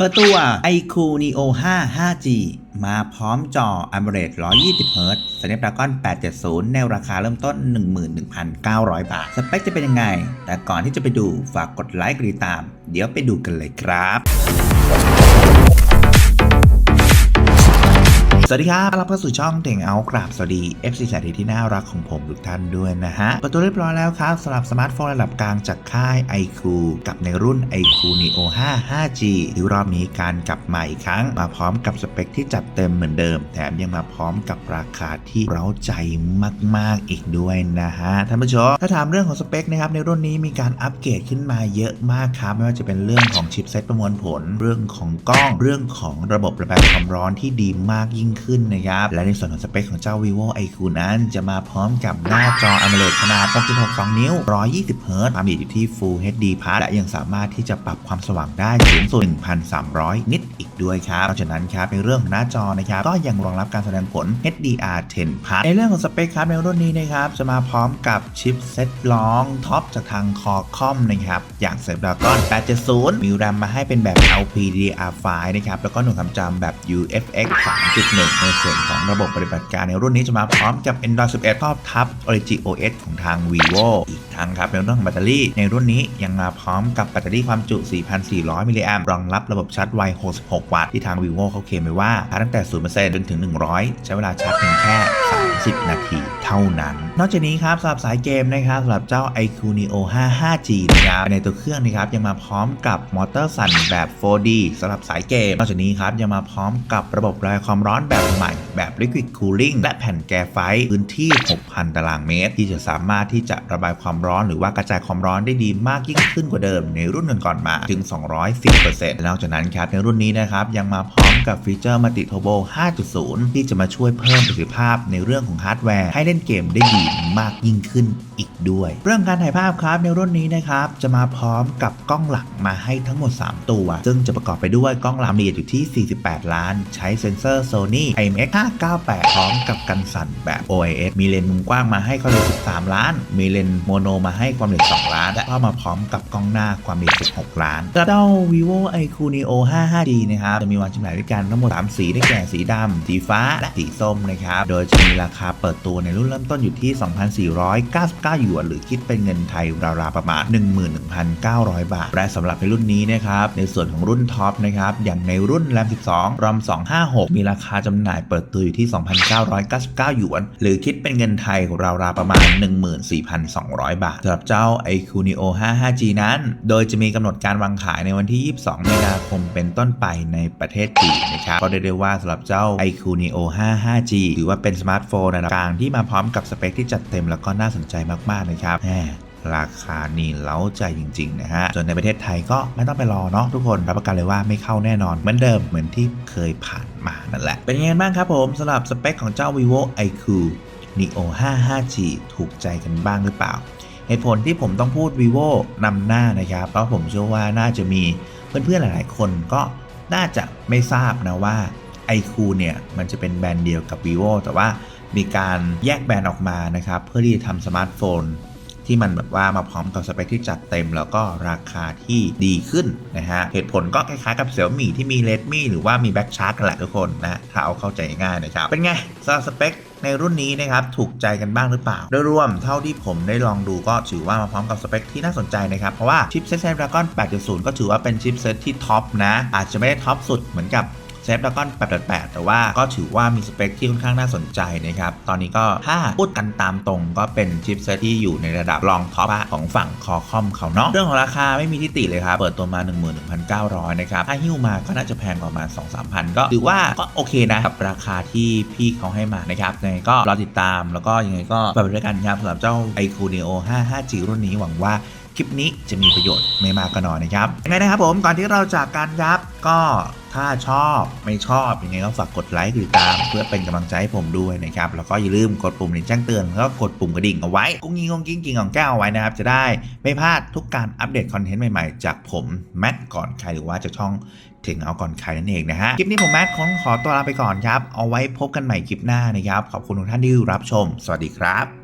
เปิดตัว iQ Neo 5 5G มาพร้อมจอ AMOLED 120 Hz Snapdragon 870 ในราคาเริ่มต้น 11,900 บาท สเปคจะเป็นยังไง แต่ก่อนที่จะไปดูฝากกดไลค์กดติดตาม เดี๋ยวไปดูกันเลยครับ สวัสดีครับต้อนรับเข้าสู่ช่องเต่งเอากราบสวัสดี FC แชทที่น่ารักของผมทุกท่านด้วยนะฮะปิดตัวเรียบร้อยแล้วครับสำหรับสมาร์ทโฟนระดับกลางจากค่าย iQ กับในรุ่น iQ Neo 5 5G ที่รอบนี้การกลับมาอีกครั้ง มาพร้อมกับสเปคที่จัดเต็มเหมือนเดิม แถมยังมาพร้อมกับราคาที่เร้าใจมาก ๆอีกด้วยนะฮะท่านผู้ชมถ้าถามเรื่องของสเปคนะครับในรุ่นนี้มีการอัปเกรดขึ้นมาเยอะมากครับไม่ว่าจะเป็นเรื่องของชิปเซตประมวลผล เรื่องของกล้องเรื่องของระบบระบายความร้อนที่ดีมากยิ่งขึ้นนะครับ และในส่วนของสเปคของเจ้า vivo iQ นั้น จะมาพร้อมกับหน้าจอ AMOLED ขนาด 6.62 นิ้ว 120 Hz ความละเอียดอยู่ที่ Full HD Plus และยังสามารถที่จะปรับความสว่างได้สูงสุด 1,300 นิตอีกด้วยครับ นอกจากนั้นครับในเรื่องของหน้าจอนะครับก็ยังรองรับการแสดงผล HDR10 Plus ในเรื่องของสเปคครับในรุ่นนี้นะครับจะมาพร้อมกับชิปเซ็ตรองท็อปจากทาง Qualcomm นะครับอย่าง Snapdragon 870 มี RAM มาให้เป็นแบบ LPDDR5 นะครับแล้วก็หน่วยความจำแบบ UFX 3.1ในส่วนของระบบปฏิบัติการในรุ่นนี้จะมาพร้อมกับ Android 11ครอบทับ Origin OS ของทาง vivo อีกทั้งครับในเรื่องของแบตเตอรี่ ในรุ่นนี้ยังมาพร้อมกับแบตเตอรี่ความจุ 4,400 มิลลิแอมป์รองรับระบบชาร์จไว 66 วัตต์ที่ทาง vivo เขาเคลมไว้ว่าชาร์จตั้งแต่ 0%จนถึง 100 ใช้เวลาชาร์จเพียงแค่ 30 นาทีเท่านั้น นอกจากนี้ครับสำหรับสายเกมนะครับสำหรับเจ้า iQ Neo 5 5G นะครับในตัวเครื่องนะครับยังมาพร้อมกับมอเตอร์สั่นแบบ 4D สำหรับสายเกม นอกจากนี้ครับยังมาพร้อมกับระบบระบายความร้อนแบบใหม่แบบ Liquid Cooling และแผ่นแกร์ไฟพื้นที่ 6,000 ตารางเมตร ที่จะสามารถที่จะระบายความร้อนหรือว่ากระจายความร้อนได้ดีมากยิ่งขึ้นกว่าเดิม ในรุ่นก่อนๆมาถึง 210%นอกจากนั้นครับในรุ่นนี้นะครับยังมาพร้อมกับฟีเจอร์มัลติโทโบ5.0 ที่จะมาช่วยเพิ่มประสิทธิภาพในเรื่องของฮาร์ดแวร์ให้เล่นเกมได้ดีมากยิ่งขึ้นอีกด้วย เรื่องการถ่ายภาพครับในรุ่นนี้นะครับจะมาพร้อมกับกล้องหลักมาให้ทั้งหมด 3 ตัว ซึ่งจะประกอบไปด้วยกล้องหลักละเอียดอยู่ที่ 48 ล้าน ใช้เซ็นเซอร์ Sony IMX598 พร้อมกับกันสั่นแบบ OIS มีเลนส์มุมกว้างมาให้ความละเอียด13 ล้าน มีเลนส์โมโนมาให้ความละเอียด2ล้าน และก็มาพร้อมกับกล้องหน้าความละเอียด16 ล้านสำหรับเจ้า vivo iQ Neo 5 5G นะครับจะมีวางจำหน่ายด้วยกันทั้งหมด 3 สีได้แก่สีดำสีฟ้าและสีส้มนะครับโดยจะมีราคาคาเปิดตัวในรุ่นเริ่มต้นอยู่ที่ 2,499 หยวน หรือคิดเป็นเงินไทยราวๆประมาณ 11,900 บาท และสำหรับในรุ่นนี้นะครับ ในส่วนของรุ่นท็อปนะครับอย่างในรุ่น RAM 12 ROM 256 มีราคาจำหน่ายเปิดตัวอยู่ที่ 2,999 หยวน หรือคิดเป็นเงินไทยราวๆประมาณ 14,200 บาทสำหรับเจ้า iQ Neo 5 5G นั้น โดยจะมีกำหนดการวางขายในวันที่ 22 มีนาคมเป็นต้นไปในประเทศจีนนะครับก็เรียกได้ว่าสำหรับเจ้า iQ Neo 5 5G ถือว่าเป็นสมาร์ทโฟนระดับกลางที่มาพร้อมกับสเปคที่จัดเต็มแล้วก็น่าสนใจมากๆนะครับแหมราคานี่เล้าใจจริง ๆ นะฮะ ส่วนในประเทศไทยก็ไม่ต้องไปรอเนาะทุกคนรับประกันเลยว่าไม่เข้าแน่นอนเหมือนเดิมเหมือนที่เคยผ่านมานั่นแหละ เป็นยังไงบ้างครับผมสำหรับสเปคของเจ้า vivo iQ Neo 5 5G ถูกใจกันบ้างหรือเปล่า เหตุผลที่ผมต้องพูด vivo นำหน้านะครับ เพราะผมเชื่อว่าน่าจะมีเพื่อนๆหลายๆ คนก็น่าจะไม่ทราบนะว่า iQ เนี่ยมันจะเป็นแบรนด์เดียวกับ vivo แต่ว่า มีการแยกแบรนด์ออกมานะครับ เพื่อที่จะทำสมาร์ทโฟน ที่มันแบบว่ามาพร้อมกับสเปคที่จัดเต็ม แล้วก็ราคาที่ดีขึ้นนะฮะ เหตุผลก็คล้ายๆกับเสี่ยวมี่ที่มี Redmi หรือว่ามีแบ็กชาร์ k กันแหละทุกคนนะถ้าเอาเข้าใจง่ายนะครับ เป็นไงสำหรับสเปคในรุ่นนี้นะครับ ถูกใจกันบ้างหรือเปล่า โดยรวมเท่าที่ผมได้ลองดูก็ถือว่ามาพร้อมกับสเปคที่น่าสนใจนะครับ เพราะว่าชิปเซ็ต Snapdragon 8.0 ก็ถือว่าเป็นชิปเซ็ตที่ท็อปนะ อาจจะไม่ได้ท็อปสุดเหมือนกับ Snapdragon 888 แต่ว่าก็ถือว่ามีสเปคที่ค่อนข้างน่าสนใจนะครับ ตอนนี้ก็ถ้าพูดกันตามตรงก็เป็นชิปเซตที่อยู่ในระดับรองท็อปของฝั่งคอคอมเขาเนาะ เรื่องของราคาไม่มีที่ติเลยครับ เปิดตัวมา 11,900 นะครับ ถ้าหิ้วมาก็น่าจะแพงกว่าประมาณ2-3,000 ก็ถือว่าก็โอเคนะกับราคาที่พี่เขาให้มานะครับยังไงก็รอติดตามแล้วก็ยังไงก็ฝากไปด้วยกันครับสำหรับเจ้า iQ Neo 5 5G รุ่นนี้หวังว่า คลิปนี้จะมีประโยชน์ไม่มากก็น้อยนะครับยังไงนะครับผมก่อนที่เราจากกันครับก็ถ้าชอบไม่ชอบยังไงก็ฝากกดไลค์ติดตาม เพื่อเป็นกำลังใจให้ผมด้วยนะครับ แล้วก็อย่าลืมกดปุ่มแจ้งเตือนแล้วก็กดปุ่มกระดิ่งเอาไว้กุ้งยิงกงกิ้งกิงของแก้วเอาไว้นะครับ จะได้ไม่พลาดทุกการอัปเดตคอนเทนต์ใหม่ๆ จากผมแม็กก่อนใครหรือว่าจะช่องถึงเอาก่อนใครนั่นเองนะฮะคลิปนี้ผมแม็กขอตัวลาไปก่อนครับเอาไว้พบกันใหม่คลิปหน้านะครับขอบคุณทุกท่านที่รับชม สวัสดีครับ